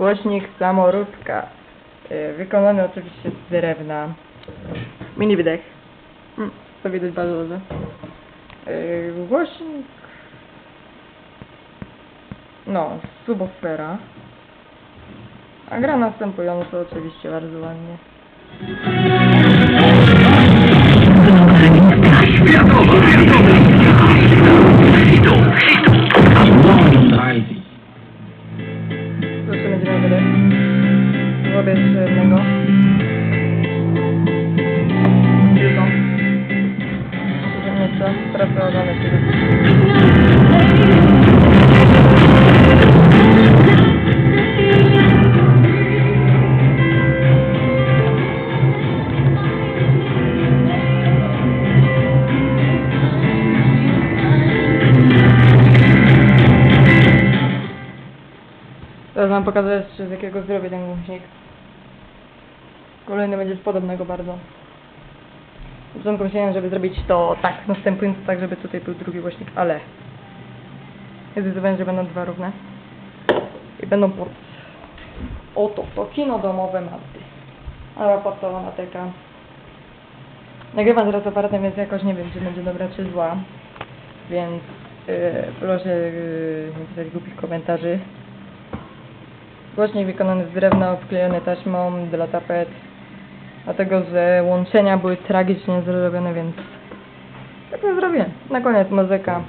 Głośnik samoróbka. Y, Wykonany oczywiście z drewna. Mini wydech. Mm, To widać bardzo dobrze. Y, Głośnik... No, subwoofera. A gra następująco oczywiście bardzo ładnie. Zrobię jeszcze jednego. Tylko. Źrenice, preparowane sobie. Teraz wam pokazuję, z jakiego zrobię ten głośnik. Kolejny będzie z podobnego bardzo. Na początku myślałem, żeby zrobić to tak, następująco tak, żeby tutaj był drugi głośnik, ale zdecydowałem, że będą dwa równe. I będą pod... Oto, to kino domowe. Ale podstawowa teka. Nagrywam teraz aparatem, więc jakoś nie wiem, czy będzie dobra, czy zła. Więc yy, proszę yy, nie pisać głupich komentarzy. Głośnik wykonany z drewna, wklejony taśmą dla tapet. Dlatego, że łączenia były tragicznie zrobione, więc tak to zrobię. Na koniec muzyka.